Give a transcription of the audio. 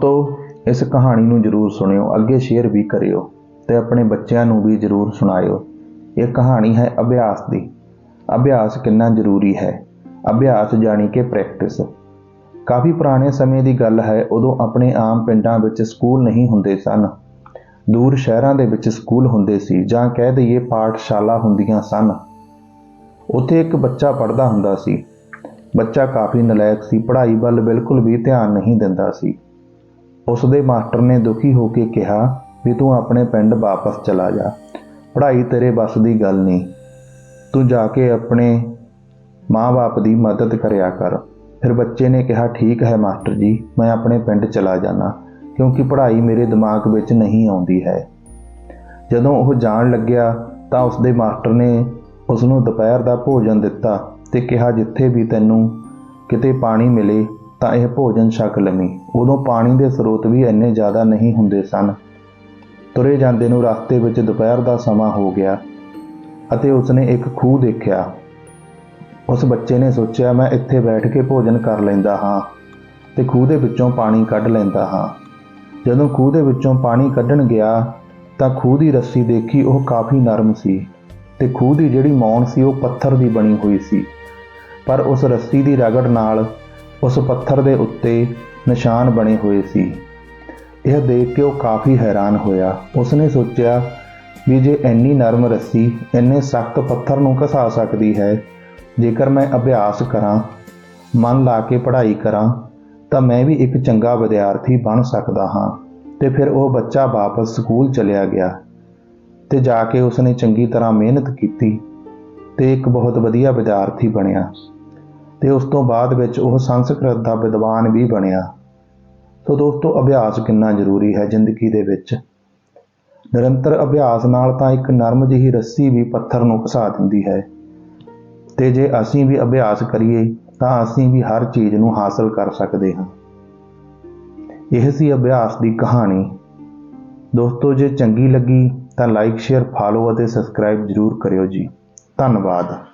ਦੋਸਤੋ, ਇਸ ਕਹਾਣੀ ਨੂੰ ਜਰੂਰ ਸੁਣਿਓ, ਅੱਗੇ ਸ਼ੇਅਰ ਵੀ ਕਰਿਓ ਤੇ ਆਪਣੇ ਬੱਚਿਆਂ ਨੂੰ ਵੀ ਜਰੂਰ ਸੁਣਾਇਓ। ਇਹ ਕਹਾਣੀ ਹੈ ਅਭਿਆਸ ਦੀ। ਅਭਿਆਸ ਕਿੰਨਾ ਜ਼ਰੂਰੀ ਹੈ? ਅਭਿਆਸ ਜਾਣੀ ਕਿ ਪ੍ਰੈਕਟਿਸ ਕਾਫੀ ਪੁਰਾਣੇ ਸਮੇਂ ਦੀ ਗੱਲ ਹੈ, ਉਦੋਂ ਆਪਣੇ ਆਮ ਪਿੰਡਾਂ ਵਿੱਚ ਸਕੂਲ ਨਹੀਂ ਹੁੰਦੇ ਸਨ। ਦੂਰ ਸ਼ਹਿਰਾਂ ਦੇ ਵਿੱਚ ਸਕੂਲ ਹੁੰਦੇ ਸੀ, ਜਾਂ ਕਹਿ ਦਈਏ ਪਾਠਸ਼ਾਲਾ ਹੁੰਦੀਆਂ ਸਨ। ਉੱਥੇ ਇੱਕ ਬੱਚਾ ਪੜ੍ਹਦਾ ਹੁੰਦਾ ਸੀ। ਬੱਚਾ ਕਾਫੀ ਨਲਾਇਕ ਸੀ, ਪੜ੍ਹਾਈ ਵੱਲ ਬਿਲਕੁਲ ਵੀ ਧਿਆਨ ਨਹੀਂ ਦਿੰਦਾ ਸੀ। ਉਸ ਦੇ ਮਾਸਟਰ ਨੇ ਦੁਖੀ ਹੋ ਕੇ ਕਿਹਾ ਵੀ ਤੂੰ ਆਪਣੇ ਪਿੰਡ ਵਾਪਸ ਚਲਾ ਜਾ। ਪੜ੍ਹਾਈ ਤੇਰੇ ਵੱਸ ਦੀ ਗੱਲ ਨਹੀਂ ਤੂੰ ਜਾ ਕੇ ਆਪਣੇ ਮਾਂ-ਬਾਪ ਦੀ ਮਦਦ ਕਰਿਆ ਕਰ। ਫਿਰ ਬੱਚੇ ਨੇ ਕਿਹਾ, ਠੀਕ ਹੈ ਮਾਸਟਰ ਜੀ, ਮੈਂ ਆਪਣੇ ਪਿੰਡ ਚਲਾ ਜਾਣਾ, ਕਿਉਂਕਿ ਪੜ੍ਹਾਈ ਮੇਰੇ ਦਿਮਾਗ ਵਿੱਚ ਨਹੀਂ ਆਉਂਦੀ ਹੈ। ਜਦੋਂ ਉਹ ਜਾਣ ਲੱਗਿਆ ਤਾਂ ਉਸ ਦੇ ਮਾਸਟਰ ਨੇ ਉਸ ਨੂੰ ਦੁਪਹਿਰ ਦਾ ਭੋਜਨ ਦਿੱਤਾ ਤੇ ਕਿਹਾ, ਜਿੱਥੇ ਵੀ ਤੈਨੂੰ ਕਿਤੇ ਪਾਣੀ ਮਿਲੇ ਤਾਂ ਇਹ ਭੋਜਨ ਛਕ ਲਵੀਂ। ਉਦੋਂ ਪਾਣੀ ਦੇ ਸਰੋਤ ਵੀ ਇੰਨੇ ਜ਼ਿਆਦਾ ਨਹੀਂ ਹੁੰਦੇ ਸਨ। ਤੁਰੇ ਜਾਂਦੇ ਨੂੰ ਰਸਤੇ ਵਿੱਚ ਦੁਪਹਿਰ ਦਾ ਸਮਾਂ ਹੋ ਗਿਆ ਅਤੇ ਉਸਨੇ ਇੱਕ ਖੂਹ ਦੇਖਿਆ। ਉਸ ਬੱਚੇ ਨੇ ਸੋਚਿਆ, ਮੈਂ ਇੱਥੇ ਬੈਠ ਕੇ ਭੋਜਨ ਕਰ ਲੈਂਦਾ ਹਾਂ ਤੇ ਖੂਹ ਦੇ ਵਿੱਚੋਂ ਪਾਣੀ ਕੱਢ ਲੈਂਦਾ ਹਾਂ। ਜਦੋਂ ਖੂਹ ਦੇ ਵਿੱਚੋਂ ਪਾਣੀ ਕੱਢਣ ਗਿਆ, ਤਾਂ ਖੂਹ ਦੀ ਰੱਸੀ ਦੇਖੀ, ਉਹ ਕਾਫੀ ਨਰਮ ਸੀ ਤੇ ਖੂਹ ਦੀ ਜਿਹੜੀ ਮੌਣ ਸੀ, ਉਹ ਪੱਥਰ ਦੀ ਬਣੀ ਹੋਈ ਸੀ। ਪਰ ਉਸ ਰੱਸੀ ਦੀ ਰਗੜ ਨਾਲ ਉਸ ਪੱਥਰ ਦੇ ਉੱਤੇ ਨਿਸ਼ਾਨ ਬਣੇ ਹੋਏ ਸੀ। ਇਹ ਦੇਖ ਕੇ ਉਹ ਕਾਫੀ ਹੈਰਾਨ ਹੋਇਆ। ਉਸਨੇ ਸੋਚਿਆ ਵੀ ਜੇ ਇੰਨੀ ਨਰਮ ਰੱਸੀ ਇੰਨੇ ਸਖਤ ਪੱਥਰ ਨੂੰ ਘਸਾ ਸਕਦੀ ਹੈ, ਜੇਕਰ ਮੈਂ ਅਭਿਆਸ ਕਰਾਂ, ਮਨ ਲਾ ਕੇ ਪੜ੍ਹਾਈ ਕਰਾਂ, ਤਾਂ ਮੈਂ ਵੀ ਇੱਕ ਚੰਗਾ ਵਿਦਿਆਰਥੀ ਬਣ ਸਕਦਾ ਹਾਂ। ਤੇ ਫਿਰ ਉਹ ਬੱਚਾ ਵਾਪਸ ਸਕੂਲ ਚਲਿਆ ਗਿਆ ਤੇ ਜਾ ਕੇ ਉਸਨੇ ਚੰਗੀ ਤਰ੍ਹਾਂ ਮਿਹਨਤ ਕੀਤੀ ਤੇ ਇੱਕ ਬਹੁਤ ਵਧੀਆ ਵਿਦਿਆਰਥੀ ਬਣਿਆ। ਤੇ ਉਸ ਤੋਂ ਬਾਅਦ ਵਿੱਚ ਉਹ ਸੰਸਕ੍ਰਿਤ ਦਾ ਵਿਦਵਾਨ ਵੀ ਬਣਿਆ। ਸੋ ਦੋਸਤੋ, ਅਭਿਆਸ ਕਿੰਨਾ ਜ਼ਰੂਰੀ ਹੈ ਜ਼ਿੰਦਗੀ ਦੇ ਵਿੱਚ। ਨਿਰੰਤਰ ਅਭਿਆਸ ਨਾਲ ਤਾਂ ਇੱਕ ਨਰਮ ਜਿਹੀ ਰੱਸੀ ਵੀ ਪੱਥਰ ਨੂੰ ਘਸਾ ਦਿੰਦੀ ਹੈ। ਤੇ ਜੇ ਅਸੀਂ ਵੀ ਅਭਿਆਸ ਕਰੀਏ, ਤਾਂ ਅਸੀਂ ਵੀ ਹਰ ਚੀਜ਼ ਨੂੰ ਹਾਸਲ ਕਰ ਸਕਦੇ ਹਾਂ। ਇਹ ਸੀ ਅਭਿਆਸ ਦੀ ਕਹਾਣੀ। ਦੋਸਤੋ, ਜੇ ਚੰਗੀ ਲੱਗੀ ਤਾਂ ਲਾਈਕ ਸ਼ੇਅਰ ਫਾਲੋ ਅਤੇ ਸਬਸਕ੍ਰਾਈਬ ਜ਼ਰੂਰ ਕਰਿਓ ਜੀ। ਧੰਨਵਾਦ।